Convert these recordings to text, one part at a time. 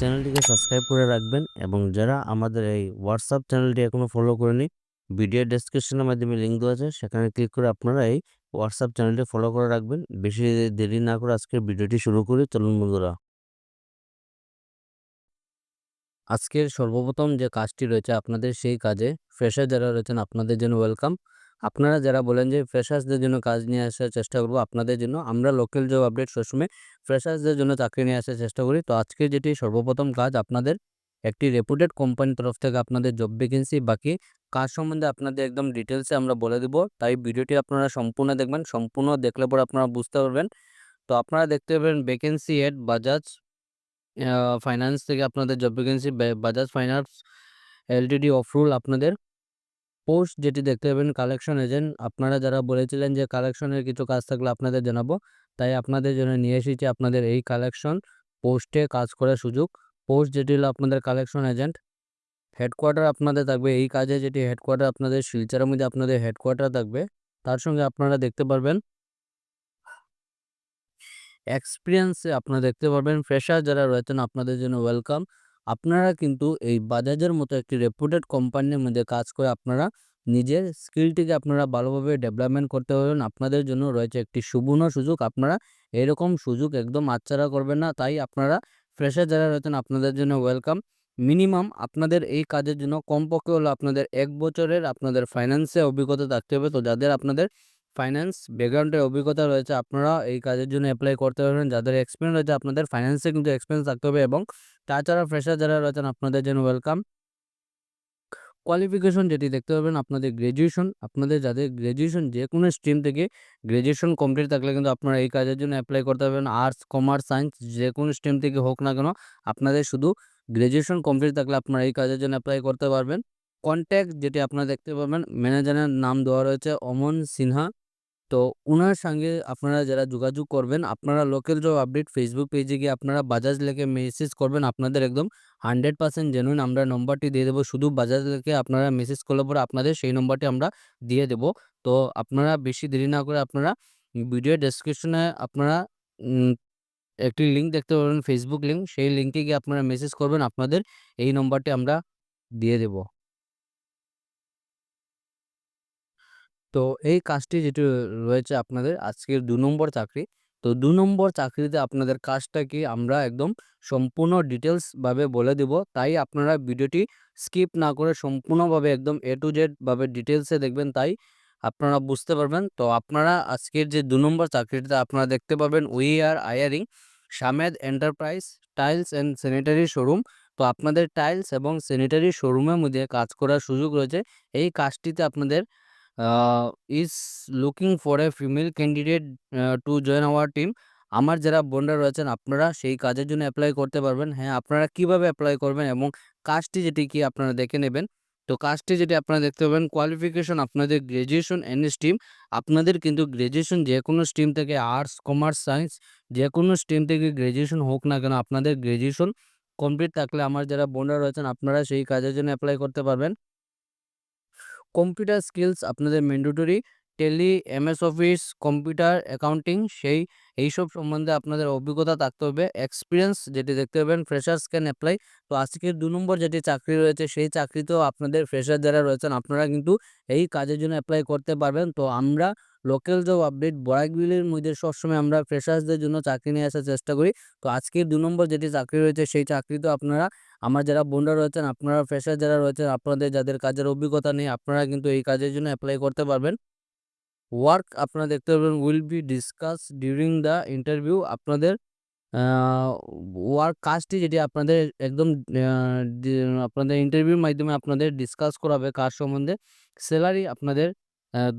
চ্যানেলটিকে সাবস্ক্রাইব করে রাখবেন এবং যারা আমাদের এই হোয়াটসঅ্যাপ চ্যানেলটি এখনও ফলো করেনি ভিডিও ডেসক্রিপশনের মাধ্যমে লিঙ্ক দেওয়া আছে, সেখানে ক্লিক করে আপনারা এই হোয়াটসঅ্যাপ চ্যানেলটি ফলো করে রাখবেন। বেশি দেরি না করে আজকের ভিডিওটি শুরু করি, চলুন বন্ধুরা। আজকের সর্বপ্রথম যে কাজটি রয়েছে আপনাদের, সেই কাজে ফ্রেশার যারা রয়েছেন, আপনাদের জন্য ওয়েলকাম আপনারা যারা বলেন যে ফ্রেশার্সদের জন্য কাজ নিয়ে আসার চেষ্টা করব, আপনাদের জন্য আমরা লোকাল জব আপডেট সবসময় ফ্রেশার্সদের জন্য চাকরি নিয়ে আসার চেষ্টা করি। তো আজকে যেটি সর্বপ্রথম কাজ, আপনাদের একটি রেপুটেড কোম্পানির তরফ থেকে আপনাদের জব ভ্যাকেন্সি বাকি কাজ সম্বন্ধে আপনাদের একদম ডিটেলসে আমরা বলে দেব। তাই ভিডিওটি আপনারা সম্পূর্ণ দেখবেন, সম্পূর্ণ দেখলে পরে আপনারা বুঝতে পারবেন। তো আপনারা দেখতে পাবেন ভ্যাকেন্সি এড বাজাজ ফাইন্যান্স থেকে আপনাদের job vacancy Bajaj finance LTD off roll আপনাদের পোস্ট যেটি দেখতে পাবেন কালেকশন এজেন্ট আপনারা যারা বলেছিলেন যে কালেকশনের কিছু কাজ থাকলে আপনাদের জানাব, তাই আপনাদের জন্য নিয়ে এসেছি আপনাদের এই কালেকশন পোস্টে কাজ করার সুযোগ। পোস্ট যেটি হলো আপনাদের কালেকশন এজেন্ট হেডকোয়ার্টার আপনাদের থাকবে, এই কাজে যেটি হেডকোয়ার্টার আপনাদের শিলচরের মধ্যে আপনাদের হেডকোয়ার্টার থাকবে, তার সঙ্গে আপনারা দেখতে পারবেন এক্সপিরিয়েন্সে আপনারা দেখতে পারবেন ফ্রেশার যারা রয়েছেন আপনাদের জন্য ওয়েলকাম আপনারা কিন্তু এই বাজাজের মতো একটি রেপুটেড কোম্পানির মধ্যে কাজ করে আপনারা নিজের স্কিলটিকে আপনারা ভালোভাবে ডেভেলপমেন্ট করতে পারবেন। আপনাদের জন্য রয়েছে একটি সুবর্ণ সুযোগ। আপনারা এরকম সুযোগ একদম আচ্ছাড়া করবেন না। তাই আপনারা ফ্রেশার যারা রয়েছেন আপনাদের জন্য ওয়েলকাম মিনিমাম আপনাদের এই কাজের জন্য কমপক্ষে হলো আপনাদের এক বছরের আপনাদের ফাইন্যান্সে অভিজ্ঞতা থাকতে হবে। তো যাদের আপনাদের ফাইন্যান্স ব্যাকগ্রাউন্ডের অভিজ্ঞতা রয়েছে, আপনারা এই কাজের জন্য অ্যাপ্লাই করতে পারবেন। যাদের এক্সপিরিয়েন্স রয়েছে, আপনাদের ফাইন্যান্সে কিন্তু এক্সপিরিয়েন্স থাকতে হবে এবং তাছাড়া ফ্রেশার যারা রয়েছেন, আপনাদের জন্য ওয়েলকাম কোয়ালিফিকেশন যেটি দেখতে পাবেন, আপনাদের গ্র্যাজুয়েশন আপনাদের যাদের গ্র্যাজুয়েশন যে কোনো স্ট্রিম থেকে গ্র্যাজুয়েশন কমপ্লিট থাকলে কিন্তু আপনারা এই কাজের জন্য অ্যাপ্লাই করতে পারবেন। আর্টস কমার্স সায়েন্স যে কোনো স্ট্রিম থেকে হোক না কেন, আপনাদের শুধু গ্র্যাজুয়েশন কমপ্লিট থাকলে আপনারা এই কাজের জন্য অ্যাপ্লাই করতে পারবেন। কন্ট্যাক্ট যেটি আপনারা দেখতে পাবেন ম্যানেজারের নাম দেওয়া রয়েছে অমন সিনহা। তো ওনার সঙ্গে আপনারা যারা যোগাযোগ করবেন, আপনারা লোকাল জব আপডেট ফেসবুক পেজে গিয়ে আপনারা বাজাজ লেখে মেসেজ করবেন, আপনাদের একদম হান্ড্রেড পার্সেন্ট জেনুইন আমরা নম্বরটি দিয়ে দেবো। শুধু বাজাজ লেখে আপনারা মেসেজ করলে পরে আপনাদের সেই নম্বরটি আমরা দিয়ে দেবো। তো আপনারা বেশি দেরি না করে আপনারা ভিডিও ডেসক্রিপশনে আপনারা একটি লিঙ্ক দেখতে পাবেন ফেসবুক লিঙ্ক সেই লিঙ্কে গিয়ে আপনারা মেসেজ করবেন, আপনাদের এই নম্বরটি আমরা দিয়ে দেবো। তো এই কাজটি যেটি রয়েছে আপনাদের আজকের দু নম্বর চাকরি। তো দু নম্বর চাকরিতে আপনাদের কাজটা কি আমরা একদম সম্পূর্ণ ডিটেলসভাবে বলে দেব। তাই আপনারা ভিডিওটি স্কিপ না করে সম্পূর্ণভাবে একদম এ টু জেড ভাবে ডিটেলসে দেখবেন, তাই আপনারা বুঝতে পারবেন। তো আপনারা আজকের যে দু নম্বর চাকরিটিতে আপনারা দেখতে পাবেন we are hiring Samed enterprise tiles and sanitary showroom তো আপনাদের টাইলস এবং স্যানিটারি শোরুমের মধ্যে কাজ করার সুযোগ রয়েছে। এই কাজটিতে আপনাদের is looking for a female candidate to join our team আমার যারা বোনরা রয়েছেন, আপনারা সেই কাজের জন্য অ্যাপ্লাই করতে পারবেন। হ্যাঁ আপনারা কীভাবে অ্যাপ্লাই করবেন এবং কাজটি যেটি কি আপনারা দেখে নেবেন। তো কাজটি যেটি আপনারা দেখতে পাবেন কোয়ালিফিকেশন আপনাদের গ্র্যাজুয়েশন এন স্ট্রিম আপনাদের কিন্তু গ্র্যাজুয়েশন যে কোনো স্ট্রিম থেকে আর্টস কমার্স সায়েন্স যে কোনো স্ট্রিম থেকে গ্র্যাজুয়েশন হোক না কেন, আপনাদের গ্র্যাজুয়েশন কমপ্লিট থাকলে আমার যারা বোনরা রয়েছেন, আপনারা সেই কাজের জন্য অ্যাপ্লাই করতে পারবেন। কম্পিউটার স্কিলস আপনাদের mandatory Tally MS office computer accounting সেই, এইসব সম্বন্ধে আপনাদের অভিজ্ঞতা থাকতে হবে। এক্সপিরিয়েন্স যেটি দেখতে পাবেন ফ্রেশার্স ক্যান অ্যাপ্লাই তো আজকের দু নম্বর যেটি চাকরি রয়েছে, সেই চাকরিতেও আপনাদের ফ্রেশার যারা রয়েছেন, আপনারা কিন্তু এই কাজের জন্য অ্যাপ্লাই করতে পারবেন। তো আমরা লোকাল জব আপডেট বরাকবিলের মধ্যে সবসময় আমরা ফ্রেশার্সদের জন্য চাকরি নিয়ে আসার চেষ্টা করি। তো আজকের দু নম্বর যেটি চাকরি রয়েছে, সেই চাকরি তো আপনারা, আমার যারা বোনরা রয়েছেন, আপনারা ফ্রেশার যারা রয়েছেন, আপনাদের যাদের কাজের অভিজ্ঞতা নেই, আপনারা কিন্তু এই কাজের জন্য অ্যাপ্লাই করতে পারবেন। ওয়ার্ক আপনারা দেখতে পারবেন will be discuss during the interview আপনাদের ওয়ার্ক কাজটি যেটি আপনাদের একদম আপনাদের ইন্টারভিউর মাধ্যমে আপনাদের ডিসকাস করাবে কাজ সম্বন্ধে। স্যালারি আপনাদের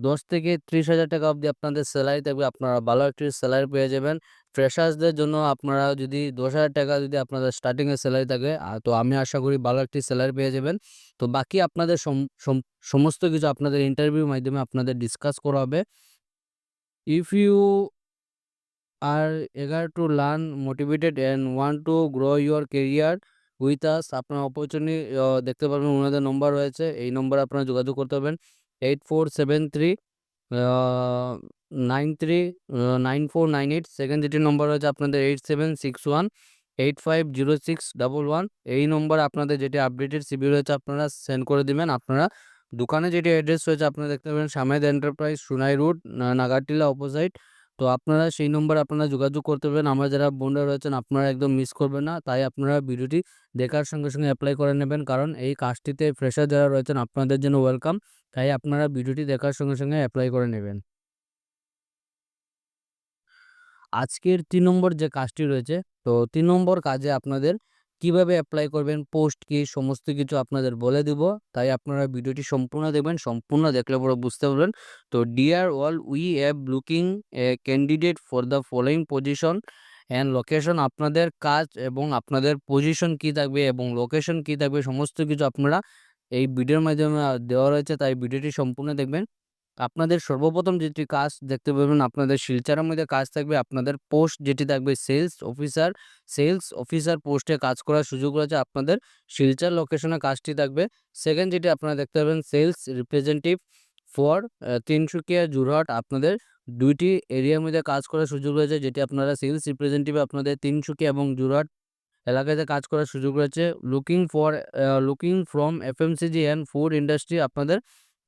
১০ থেকে ৩০,০০০ টাকা অবধি আপনাদের স্যালারি থাকবে। আপনারা ভালো একটি স্যালারি পেয়ে যাবেন। ফ্রেশার্সদের জন্য আপনারা যদি ১০,০০০ টাকা যদি আপনাদের স্টার্টিং এ স্যালারি থাকে তো আমি আশা করি ভালো একটি স্যালারি পেয়ে যাবেন। তো বাকি আপনাদের সম সম সমস্ত কিছু আপনাদের ইন্টারভিউর মাধ্যমে আপনাদের ডিসকাস করা হবে। If you are eager to learn, motivated and want to grow your career with us আপনার অপরচুনি দেখতে পারবেন ওনাদের নম্বর রয়েছে। এই নম্বরে আপনারা যোগাযোগ করতে পারবেন। 8473 আ 93 আ 9498 সেকেন্ড যেটি নম্বর রয়েছে আপনাদের 8761 850611 এই নম্বরে আপনাদের যেটি আপডেটেড সিবি রয়েছে আপনারা সেন্ড করে দিবেন। আপনারা দোকানে যেটি অ্যাড্রেস রয়েছে, আপনারা দেখতে পাবেন Samed enterprise Sonai road Nagatila opposite. তো আপনারা সেই নম্বরে আপনারা যোগাযোগ করতে পারবেন। আমরা যারা বোনরা রয়েছেন আপনারা একদম মিস করবেন না। তাই আপনারা ভিডিওটি দেখার সঙ্গে, সঙ্গে অ্যাপ্লাই করে নেবেন। কারণ এই কাজটিতে ফ্রেশার যারা রয়েছেন আপনাদের জন্য ওয়েলকাম। তাই আপনারা ভিডিওটি দেখার সঙ্গে, সঙ্গে অ্যাপ্লাই করে নেবেন। আজকের তিন নম্বর যে কাজটি রয়েছে, তো তিন নম্বর কাজে আপনাদের কীভাবে অ্যাপ্লাই করবেন, পোস্ট কি সমস্ত কিছু আপনাদের বলে দিব। তাই আপনারা ভিডিওটি সম্পূর্ণ দেখবেন। সম্পূর্ণ দেখলে পরে বুঝতে পারবেন। তো dear all we have looking a candidate for the following position and location আপনাদের কাজ এবং আপনাদের পজিশন কী থাকবে এবং লোকেশন কী থাকবে সমস্ত কিছু আপনারা এই ভিডিওর মাধ্যমে দেওয়া রয়েছে। তাই ভিডিওটি সম্পূর্ণ দেখবেন। আপনাদের সর্বপ্রথম যেটি কাজ দেখতে পাবেন আপনাদের শিলচরের মধ্যে কাজ থাকবে। আপনাদের পোস্ট যেটি থাকবে সেলস অফিসার, সেলস অফিসার পোস্টে কাজ করার সুযোগ রয়েছে আপনাদের শিলচর লোকেশনে কাজটি থাকবে। সেকেন্ড যেটি আপনারা দেখতে পাবেন sales representative for Tinsukia, Jorhat আপনাদের দুইটি এরিয়ার মধ্যে কাজ করার সুযোগ রয়েছে। যেটি আপনারা সেলস রিপ্রেজেন্টেটিভ আপনাদের তিনসুকিয়া এবং যোরহাট এলাকাতে কাজ করার সুযোগ রয়েছে। Looking for looking from FMCG and food industry আপনাদের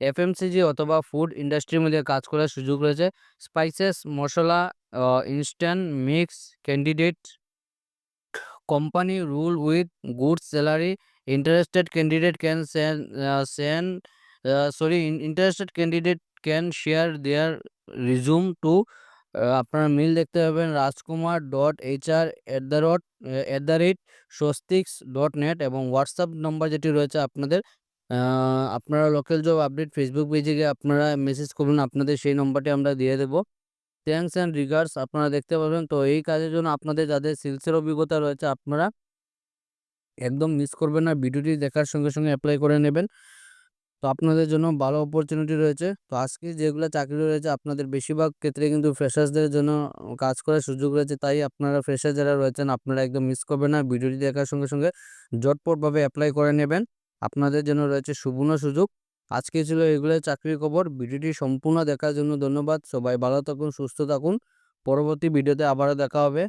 এফএমসিজি অথবা ফুড ইন্ডাস্ট্রির মধ্যে কাজ করার সুযোগ রয়েছে। Spices, masala, a instant mix candidate company roll with good salary interested candidate can send sorry interested candidate can share their resume to আপনারা mail দেখতে পাবেন Rajkumar dot HR at the rot at the rate Swastiks dot net এবং WhatsApp number যেটি রয়েছে আপনাদের আপনারা local job update Facebook পেজে গিয়ে আপনারা মেসেজ করবেন। আপনাদের সেই নম্বরটি আমরা দিয়ে দেবো থ্যাংকস অ্যান্ড রিগার্ডস আপনারা দেখতে পাবেন। তো এই কাজের জন্য আপনাদের যাদের সেলসের অভিজ্ঞতা রয়েছে আপনারা একদম মিস করবেন না। ভিডিওটি দেখার সঙ্গে, সঙ্গে অ্যাপ্লাই করে নেবেন। তো আপনাদের জন্য ভালো অপরচুনিটি রয়েছে। তো আজকে যেগুলো চাকরি রয়েছে আপনাদের বেশিরভাগ ক্ষেত্রে কিন্তু ফ্রেশার্সদের জন্য কাজ করার সুযোগ রয়েছে। তাই আপনারা ফ্রেশার যারা রয়েছেন আপনারা একদম মিস করবেন না। ভিডিওটি দেখার সঙ্গে, সঙ্গে জটপটভাবে অ্যাপ্লাই করে নেবেন। আপনাদের জন্য রয়েছে সুবর্ণ সুযোগ। আজকে ছিল এগুলো চাকরির খবর। ভিডিওটি সম্পূর্ণ দেখার জন্য ধন্যবাদ। সবাই ভালো থাকুন, সুস্থ থাকুন। পরবর্তী ভিডিওতে আবারও দেখা হবে।